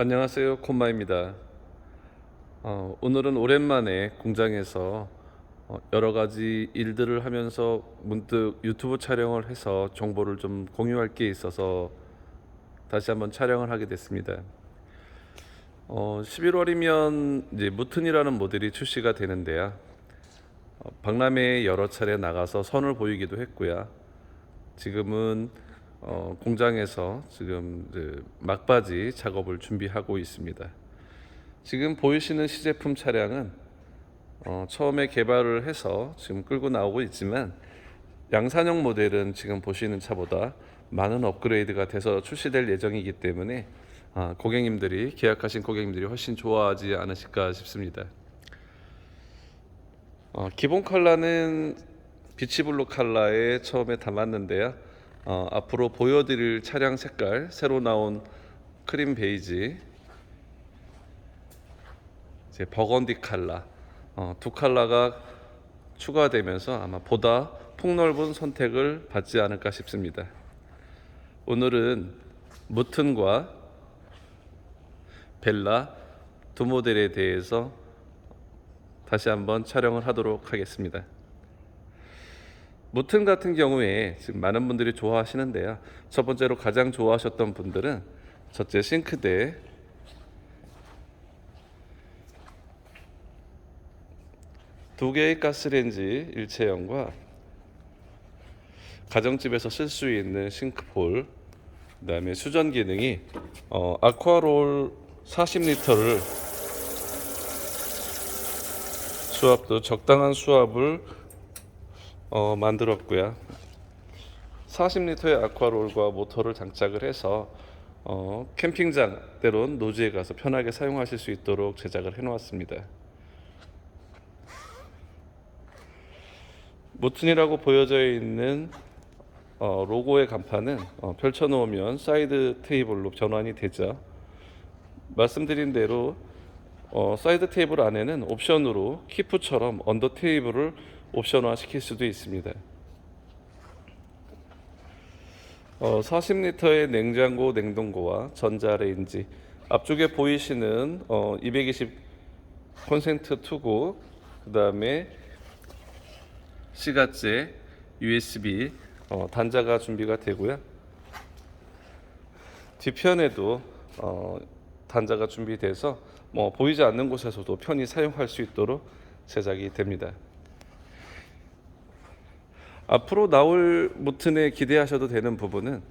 안녕하세요 콤마입니다. 어, 오늘은 오랜만에 공장에서 어, 여러 가지 일들을 하면서 문득 유튜브 촬영을 해서 정보를 좀 공유할 게 있어서 다시 한번 촬영을 하게 됐습니다. 어, 11월이면 이제 무튼이라는 모델이 출시가 되는데요. 어, 박람회에 여러 차례 나가서 선을 보이기도 했고요. 지금은 어, 공장에서 지금 막바지 작업을 준비하고 있습니다. 지금 보이시는 시제품 차량은 어, 처음에 개발을 해서 지금 끌고 나오고 있지만 양산형 모델은 지금 보시는 차보다 많은 업그레이드가 돼서 출시될 예정이기 때문에 아, 고객님들이 계약하신 고객님들이 훨씬 좋아하지 않으실까 싶습니다. 어, 기본 컬러는 비치블루 컬러에 처음에 담았는데요. 어, 앞으로 보여드릴 차량 색깔 새로 나온 크림 베이지, 이제 버건디 컬러 어, 두 컬러가 추가되면서 아마 보다 폭넓은 선택을 받지 않을까 싶습니다. 오늘은 무튼과 벨라 두 모델에 대해서 다시 한번 촬영을 하도록 하겠습니다. 무튼 같은 경우에 지금 많은 분들이 좋아하시는데요. 첫 번째로 가장 좋아하셨던 분들은 첫째 싱크대, 두 개의 가스레인지 일체형과 가정집에서 쓸 수 있는 싱크볼, 그다음에 수전 기능이 어, 아쿠아롤 40리터를 수압도 적당한 수압을 어, 만들었고요. 40리터의 아쿠아롤과 모터를 장착을 해서 어, 캠핑장 때론 노지에 가서 편하게 사용하실 수 있도록 제작을 해놓았습니다. 무튼이라고 보여져 있는 어, 로고의 간판은 어, 펼쳐놓으면 사이드 테이블로 전환이 되죠. 말씀드린 대로 어, 사이드 테이블 안에는 옵션으로 키프처럼 언더 테이블을 옵션화 시킬 수도 있습니다. 어, 40리터의 냉장고, 냉동고와 전자레인지 앞쪽에 보이시는 어, 220 콘센트 투구 그 다음에 시가제 USB 어, 단자가 준비가 되고요. 뒤편에도 어, 단자가 준비돼서 뭐 보이지 않는 곳에서도 편히 사용할 수 있도록 제작이 됩니다. 앞으로 나올 무튼에 기대하셔도 되는 부분은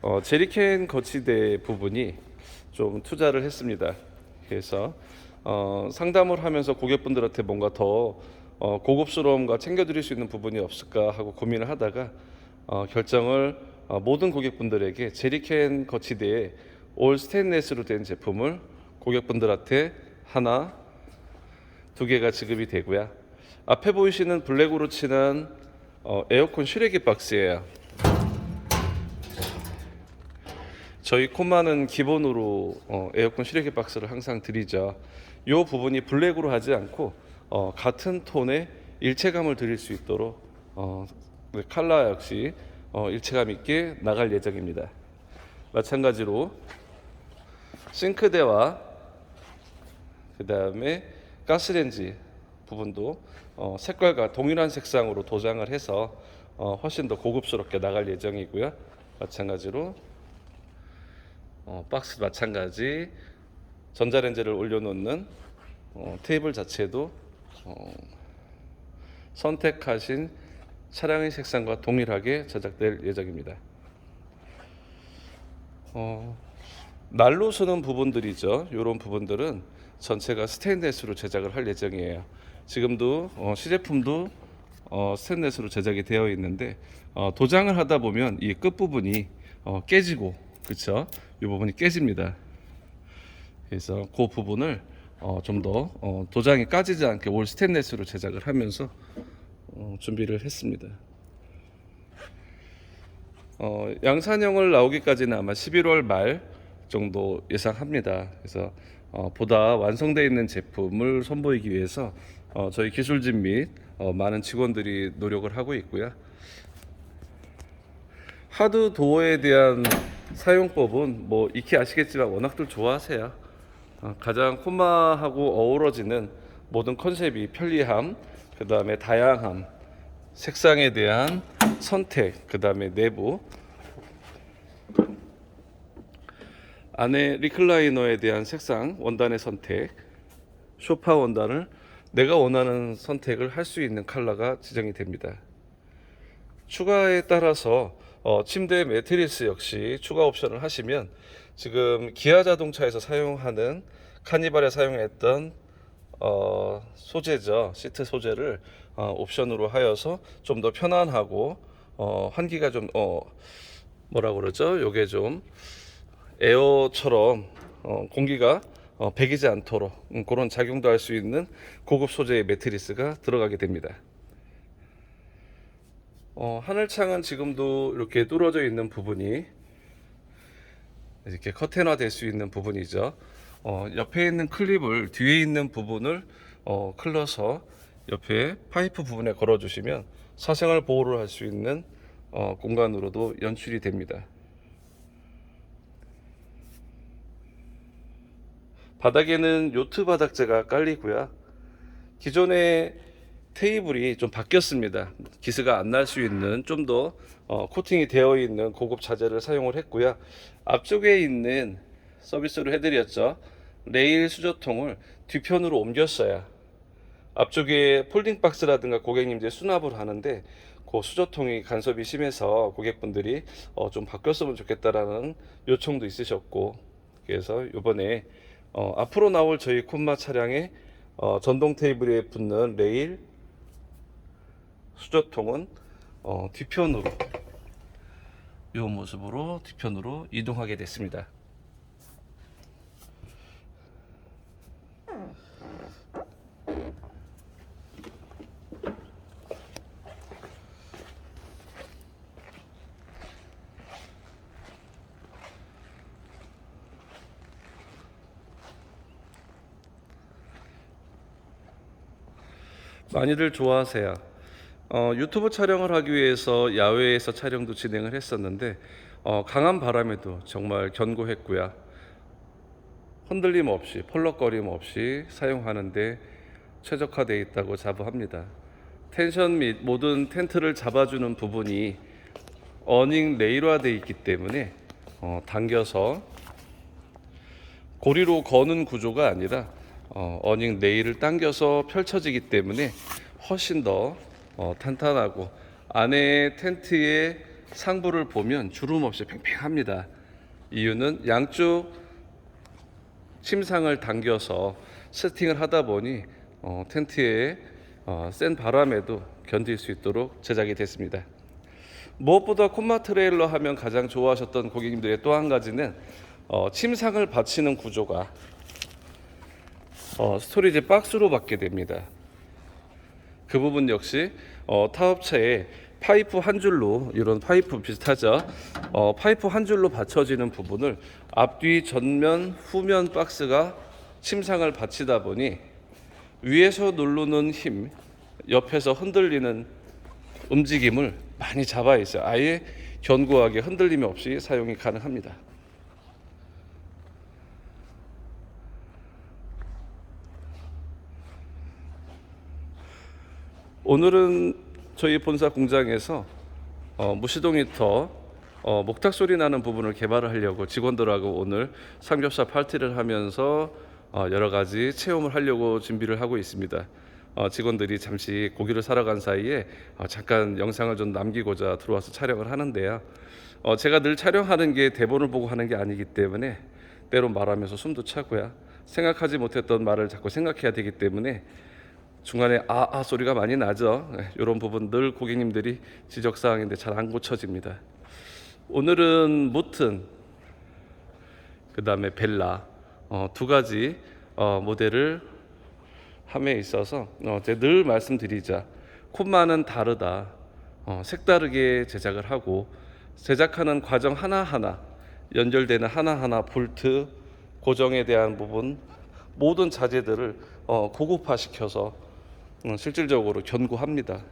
어, 제리캔 거치대 부분이 좀 투자를 했습니다. 그래서 어, 상담을 하면서 고객분들한테 뭔가 더 어, 고급스러움과 챙겨드릴 수 있는 부분이 없을까 하고 고민을 하다가 어, 결정을 어, 모든 고객분들에게 제리캔 거치대에 올 스테인레스로 된 제품을 고객분들한테 하나, 두 개가 지급이 되고요. 앞에 보이시는 블랙으로 칠한 어, 에어컨 실외기 박스예요. 저희 코마는 기본으로 어, 에어컨 실외기 박스를 항상 드리죠. 이 부분이 블랙으로 하지 않고 어, 같은 톤의 일체감을 드릴 수 있도록 어, 네, 칼라 역시 어, 일체감 있게 나갈 예정입니다. 마찬가지로 싱크대와 그 다음에 가스레인지 부분도 어, 색깔과 동일한 색상으로 도장을 해서 어, 훨씬 더 고급스럽게 나갈 예정이고요. 마찬가지로 어, 박스 마찬가지 전자레인지를 올려놓는 어, 테이블 자체도 어, 선택하신 차량의 색상과 동일하게 제작될 예정입니다. 어, 날로 쓰는 부분들이죠. 이런 부분들은 전체가 스테인레스로 제작을 할 예정이에요. 지금도 어, 시제품도 어, 스테인레스로 제작이 되어 있는데 어, 도장을 하다 보면 이 끝 부분이 어, 깨지고 그렇죠? 이 부분이 깨집니다. 그래서 그 부분을 어, 좀더 어, 도장이 까지지 않게 올 스테인레스로 제작을 하면서 어, 준비를 했습니다. 어, 양산형을 나오기까지는 아마 11월 말 정도 예상합니다. 그래서 어, 보다 완성되어 있는 제품을 선보이기 위해서 어, 저희 기술진 및 어, 많은 직원들이 노력을 하고 있고요. 하드 도어에 대한 사용법은 뭐 익히 아시겠지만 워낙들 좋아하세요. 어, 가장 콤마하고 어우러지는 모든 컨셉이 편리함, 그 다음에 다양함, 색상에 대한 선택, 그 다음에 내부, 안에 리클라이너에 대한 색상, 원단의 선택, 소파 원단을 내가 원하는 선택을 할 수 있는 컬러가 지정이 됩니다. 추가에 따라서 어, 침대 매트리스 역시 추가 옵션을 하시면 지금 기아 자동차에서 사용하는 카니발에 사용했던 어, 소재죠 시트 소재를 어, 옵션으로 하여서 좀 더 편안하고 어, 환기가 좀 어, 뭐라 그러죠? 요게 좀 에어처럼 어, 공기가 어, 배기지 않도록 음, 그런 작용도 할 수 있는 고급 소재의 매트리스가 들어가게 됩니다. 어, 하늘창은 지금도 이렇게 뚫어져 있는 부분이 이렇게 커튼화 될 수 있는 부분이죠. 어, 옆에 있는 클립을 뒤에 있는 부분을 어, 클러서 옆에 파이프 부분에 걸어 주시면 사생활 보호를 할 수 있는 어, 공간으로도 연출이 됩니다. 바닥에는 요트 바닥재가 깔리고요. 기존의 테이블이 좀 바뀌었습니다. 기스가 안 날 수 있는 좀더 어, 코팅이 되어 있는 고급 자재를 사용을 했고요. 앞쪽에 있는 서비스를 해드렸죠. 레일 수저통을 뒤편으로 옮겼어요. 앞쪽에 폴딩 박스라든가 고객님들이 수납을 하는데 그 수저통이 간섭이 심해서 고객분들이 어, 좀 바뀌었으면 좋겠다라는 요청도 있으셨고 그래서 이번에 어, 앞으로 나올 저희 콤마 차량의 어, 전동 테이블에 붙는 레일 수저통은 어, 뒤편으로 이 모습으로 뒤편으로 이동하게 됐습니다. 많이들 좋아하세요. 어, 유튜브 촬영을 하기 위해서 야외에서 촬영도 진행을 했었는데 어, 강한 바람에도 정말 견고했고요. 흔들림 없이 펄럭거림 없이 사용하는데 최적화되어 있다고 자부합니다. 텐션 및 모든 텐트를 잡아주는 부분이 어닝 레일화되어 있기 때문에 어, 당겨서 고리로 거는 구조가 아니라 어, 어닝 레일을 당겨서 펼쳐지기 때문에 훨씬 더 어, 탄탄하고 안에 텐트의 상부를 보면 주름 없이 팽팽합니다. 이유는 양쪽 침상을 당겨서 세팅을 하다 보니 어, 텐트에 어, 센 바람에도 견딜 수 있도록 제작이 됐습니다. 무엇보다 콤마 트레일러 하면 가장 좋아하셨던 고객님들의 또 한 가지는 어, 침상을 받치는 구조가 어, 스토리지 박스로 받게 됩니다. 그 부분 역시 어, 타업체에 파이프 한 줄로 이런 파이프 비슷하죠. 어, 파이프 한 줄로 받쳐지는 부분을 앞뒤 전면 후면 박스가 침상을 받치다 보니 위에서 누르는 힘, 옆에서 흔들리는 움직임을 많이 잡아 있어요. 아예 견고하게 흔들림이 없이 사용이 가능합니다. 오늘은 저희 본사 공장에서 어, 무시동 히터 어, 목탁 소리 나는 부분을 개발을 하려고 직원들하고 오늘 삼겹살 파티를 하면서 어, 여러 가지 체험을 하려고 준비를 하고 있습니다. 어, 직원들이 잠시 고기를 사러 간 사이에 어, 잠깐 영상을 좀 남기고자 들어와서 촬영을 하는데요. 어, 제가 늘 촬영하는 게 대본을 보고 하는 게 아니기 때문에 때로 말하면서 숨도 차고요. 생각하지 못했던 말을 자꾸 생각해야 되기 때문에 중간에 아, 아 소리가 많이 나죠. 이런 부분 늘 고객님들이 지적 사항인데 잘 안 고쳐집니다. 오늘은 무튼 그다음에 벨라 어, 두 가지 어, 모델을 함에 있어서 어, 제가 늘 말씀드리자 콤마는 다르다. 어, 색다르게 제작을 하고 제작하는 과정 하나하나 연결되는 하나하나 볼트 고정에 대한 부분 모든 자재들을 어, 고급화시켜서 음, 실질적으로 견고합니다.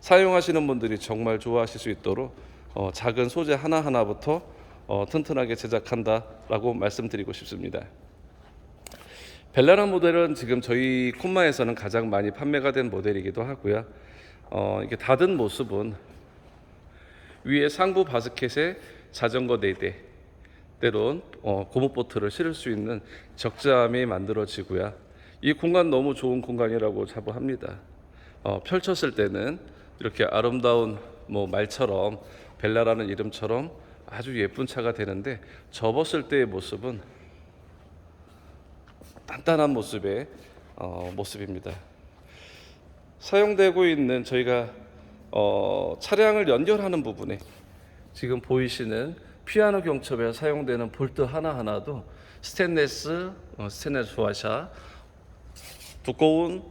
사용하시는 분들이 정말 좋아하실 수 있도록 어, 작은 소재 하나 하나부터 어, 튼튼하게 제작한다라고 말씀드리고 싶습니다. 벨라라 모델은 지금 저희 콤마에서는 가장 많이 판매가 된 모델이기도 하고요. 어, 이게 닫은 모습은 위에 상부 바스켓에 자전거 4대 때론 어, 고무보트를 실을 수 있는 적재함이 만들어지고요. 이 공간 너무 좋은 공간이라고 자부합니다. 어, 펼쳤을 때는 이렇게 아름다운 뭐 말처럼 벨라라는 이름처럼 아주 예쁜 차가 되는데 접었을 때의 모습은 단단한 모습의 어, 모습입니다. 사용되고 있는 저희가 어, 차량을 연결하는 부분에 지금 보이시는 피아노 경첩에 사용되는 볼트 하나 하나도 스테인레스 어, 스테인레스 와샤 두꺼운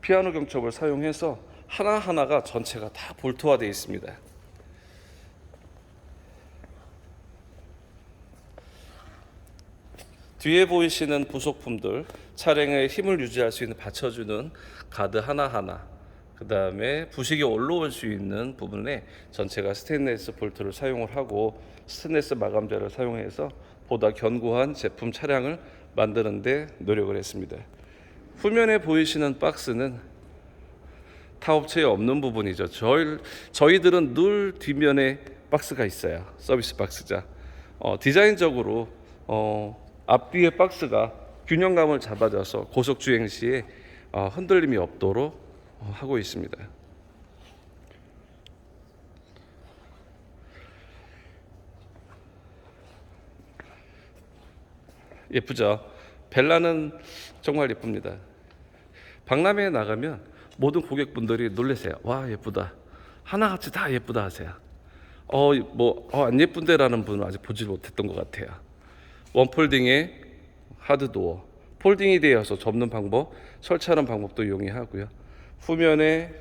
피아노 경첩을 사용해서 하나 하나가 전체가 다 볼트화되어 있습니다. 뒤에 보이시는 부속품들 차량의 힘을 유지할 수 있는 받쳐주는 가드 하나하나 그 다음에 부식이 올라올 수 있는 부분에 전체가 스테인레스 볼트를 사용을 하고 스테인레스 마감재를 사용해서 보다 견고한 제품 차량을 만드는 데 노력을 했습니다. 후면에 보이시는 박스는 타 업체에 없는 부분이죠. 저희 저희들은 늘 뒷면에 박스가 있어요. 서비스 박스자. 어, 디자인적으로 어, 앞뒤의 박스가 균형감을 잡아줘서 고속 주행 시에 어, 흔들림이 없도록 어, 하고 있습니다. 예쁘죠? 벨라는 정말 예쁩니다. 박람회에 나가면 모든 고객분들이 놀라세요. 와 예쁘다. 하나같이 다 예쁘다 하세요. 어 뭐안 예쁜데라는 분은 아직 보지 못했던 것 같아요. 원폴딩의 하드도어, 폴딩이 되어서 접는 방법, 설치하는 방법도 용이하고요. 후면에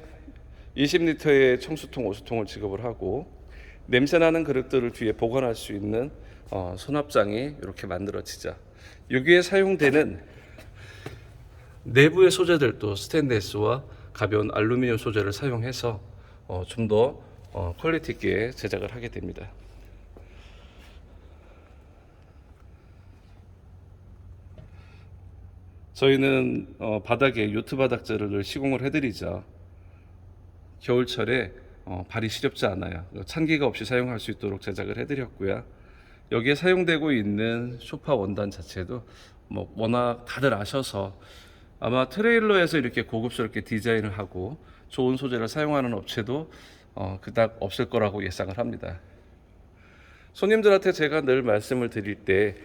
20리터의 청수통, 오수통을 지급을 하고 냄새나는 그릇들을 뒤에 보관할 수 있는 어, 수납장이 이렇게 만들어지죠. 여기에 사용되는 내부의 소재들도 스테인레스와 가벼운 알루미늄 소재를 사용해서 어, 좀더 어, 퀄리티 있게 제작을 하게 됩니다. 저희는 어, 바닥에 요트 바닥재를 시공을 해드리죠. 겨울철에 어, 발이 시렵지 않아요. 찬기가 없이 사용할 수 있도록 제작을 해드렸고요. 여기에 사용되고 있는 소파 원단 자체도 뭐 워낙 다들 아셔서 아마 트레일러에서 이렇게 고급스럽게 디자인을 하고 좋은 소재를 사용하는 업체도 어, 그닥 없을 거라고 예상을 합니다. 손님들한테 제가 늘 말씀을 드릴 때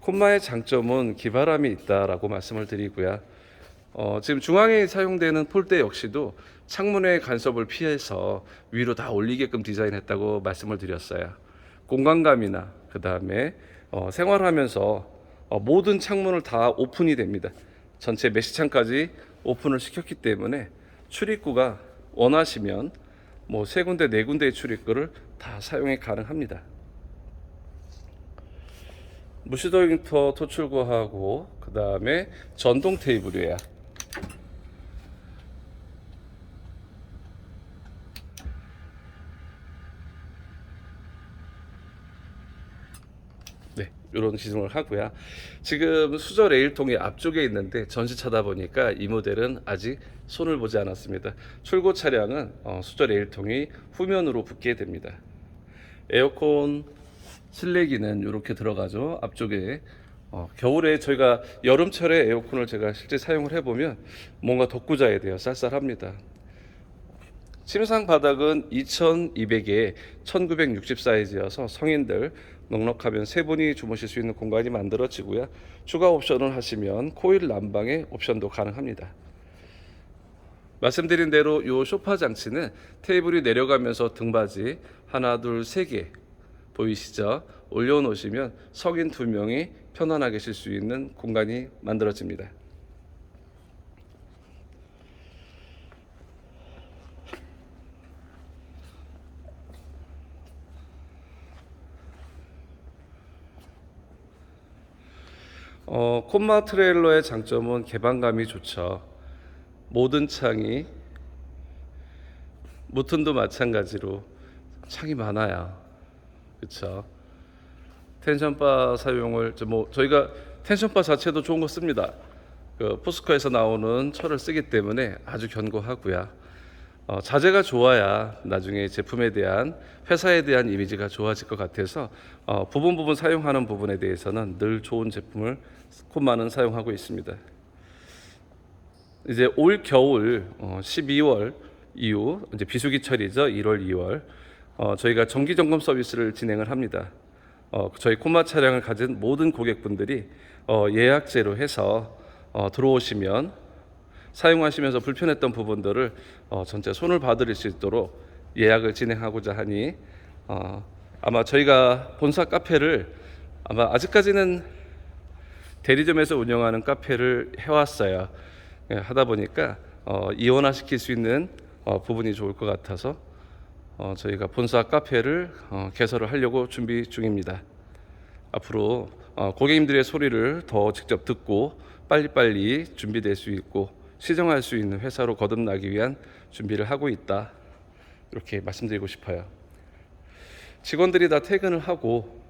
콤마의 장점은 기바람이 있다라고 말씀을 드리고요. 어, 지금 중앙에 사용되는 폴대 역시도 창문의 간섭을 피해서 위로 다 올리게끔 디자인했다고 말씀을 드렸어요. 공간감이나 그 다음에 어, 생활하면서 어, 모든 창문을 다 오픈이 됩니다. 전체 메시창까지 오픈을 시켰기 때문에 출입구가 원하시면 뭐 세 군데 네 군데의 출입구를 다 사용이 가능합니다. 무시도 윈터 토출구하고 그 다음에 전동 테이블이에요. 네, 이런 기능을 하고요. 지금 수저 레일 통이 앞쪽에 있는데 전시차다 보니까 이 모델은 아직 손을 보지 않았습니다. 출고 차량은 어, 수저 레일 통이 후면으로 붙게 됩니다. 에어컨 실내기는 이렇게 들어가죠. 앞쪽에 어, 겨울에 저희가 여름철에 에어컨을 제가 실제 사용을 해보면 뭔가 덕구자에 대해 쌀쌀합니다. 침상 바닥은 2200에 1960 사이즈여서 성인들 넉넉하면 세 분이 주무실 수 있는 공간이 만들어지고요. 추가 옵션을 하시면 코일 난방의 옵션도 가능합니다. 말씀드린 대로 이 소파 장치는 테이블이 내려가면서 등받이 하나 둘 세 개 보이시죠? 올려놓으시면 성인 두 명이 편안하게 쉴 수 있는 공간이 만들어집니다. 어, 콤마 트레일러의 장점은 개방감이 좋죠. 모든 창이 무튼도 마찬가지로 창이 많아요. 그렇죠. 텐션바 사용을 저뭐 저희가 텐션바 자체도 좋은 거 씁니다. 그 포스코에서 나오는 철을 쓰기 때문에 아주 견고하고요. 어, 자재가 좋아야 나중에 제품에 대한 회사에 대한 이미지가 좋아질 것 같아서 어, 부분 부분 사용하는 부분에 대해서는 늘 좋은 제품을 콤마는 사용하고 있습니다. 이제 올 겨울 어, 12월 이후 이제 비수기철이죠. 1월, 2월 어, 저희가 정기 점검 서비스를 진행을 합니다. 어, 저희 콤마 차량을 가진 모든 고객분들이 어, 예약제로 해서 어, 들어오시면 사용하시면서 불편했던 부분들을 어, 전체 손을 봐드릴 수 있도록 예약을 진행하고자 하니 어, 아마 저희가 본사 카페를 아마 아직까지는 대리점에서 운영하는 카페를 해왔어요. 예, 하다 보니까 어, 이원화 시킬 수 있는 어, 부분이 좋을 것 같아서 어, 저희가 본사 카페를 어, 개설을 하려고 준비 중입니다. 앞으로 어, 고객님들의 소리를 더 직접 듣고 빨리빨리 준비될 수 있고 시정할 수 있는 회사로 거듭나기 위한 준비를 하고 있다. 이렇게 말씀드리고 싶어요. 직원들이 다 퇴근을 하고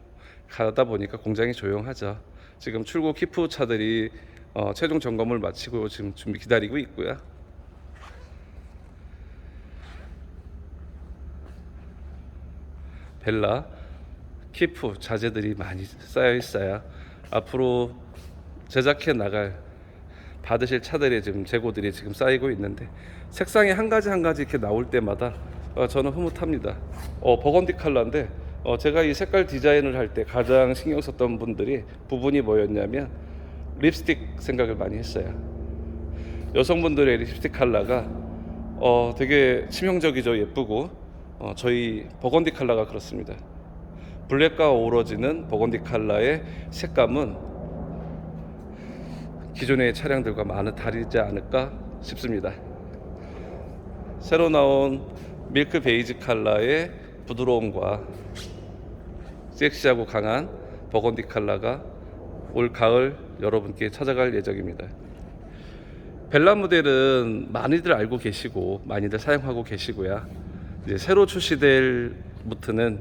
가다 보니까 공장이 조용하죠. 지금 출고 키프 차들이 어, 최종 점검을 마치고 지금 준비 기다리고 있고요. 벨라 키프 자재들이 많이 쌓여 있어요. 앞으로 제작해 나갈 받으실 차들의 지금 재고들이 지금 쌓이고 있는데 색상이 한 가지 한 가지 이렇게 나올 때마다 어, 저는 흐뭇합니다. 어, 버건디 컬러인데 어, 제가 이 색깔 디자인을 할 때 가장 신경 썼던 분들이 부분이 뭐였냐면 립스틱 생각을 많이 했어요. 여성분들의 립스틱 컬러가 어, 되게 치명적이죠, 예쁘고 어, 저희 버건디 컬러가 그렇습니다. 블랙과 어우러지는 버건디 컬러의 색감은 기존의 차량들과 많이 다르지 않을까 싶습니다. 새로 나온 밀크 베이지 컬러의 부드러움과 섹시하고 강한 버건디 컬러가 올 가을 여러분께 찾아갈 예정입니다. 벨라 모델은 많이들 알고 계시고 많이들 사용하고 계시고요. 이제 새로 출시될 무트는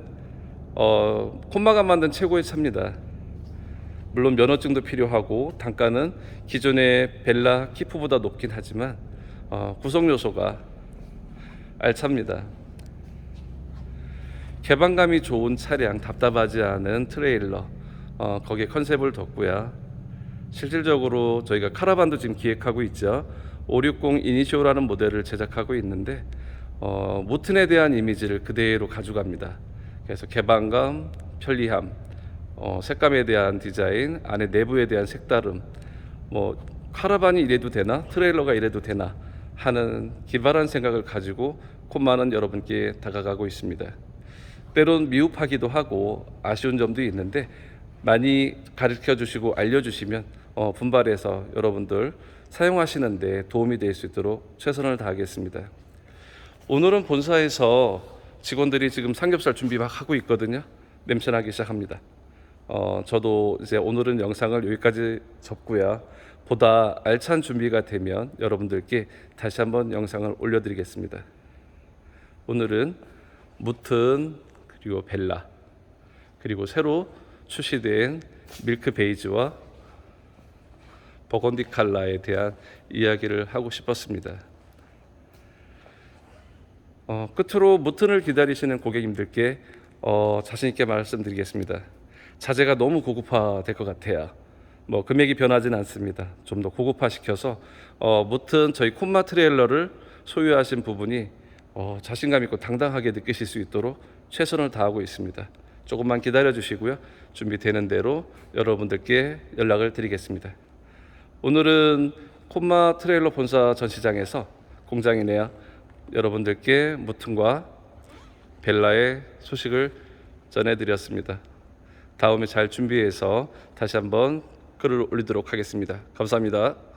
어, 콤마가 만든 최고의 차입니다. 물론 면허증도 필요하고 단가는 기존의 벨라 키프보다 높긴 하지만 어, 구성 요소가 알찹니다. 개방감이 좋은 차량, 답답하지 않은 트레일러 어, 거기에 컨셉을 뒀고요. 실질적으로 저희가 카라반도 지금 기획하고 있죠. 560 이니시오라는 모델을 제작하고 있는데 어, 모튼에 대한 이미지를 그대로 가져갑니다. 그래서 개방감, 편리함, 어, 색감에 대한 디자인, 안에 내부에 대한 색다름, 뭐 카라반이 이래도 되나, 트레일러가 이래도 되나 하는 기발한 생각을 가지고 콤마는 여러분께 다가가고 있습니다. 때론 미흡하기도 하고 아쉬운 점도 있는데 많이 가르쳐 주시고 알려주시면 어, 분발해서 여러분들 사용하시는데 도움이 될 수 있도록 최선을 다하겠습니다. 오늘은 본사에서 직원들이 지금 삼겹살 준비 막 하고 있거든요. 냄새 나기 시작합니다. 어, 저도 이제 오늘은 영상을 여기까지 접고요. 보다 알찬 준비가 되면 여러분들께 다시 한번 영상을 올려드리겠습니다. 오늘은 무튼 그리고 벨라 그리고 새로 출시된 밀크 베이지와 버건디 칼라에 대한 이야기를 하고 싶었습니다. 어, 끝으로 무튼을 기다리시는 고객님들께 어, 자신 있게 말씀드리겠습니다. 자재가 너무 고급화 될 것 같아요. 뭐 금액이 변하지는 않습니다. 좀 더 고급화 시켜서 어, 무튼 저희 콤마 트레일러를 소유하신 부분이 어, 자신감 있고 당당하게 느끼실 수 있도록 최선을 다하고 있습니다. 조금만 기다려 주시고요. 준비되는 대로 여러분들께 연락을 드리겠습니다. 오늘은 콤마 트레일러 본사 전시장에서 공장이네요. 여러분들께 무튼과 벨라의 소식을 전해드렸습니다. 다음에 잘 준비해서 다시 한번 글을 올리도록 하겠습니다. 감사합니다.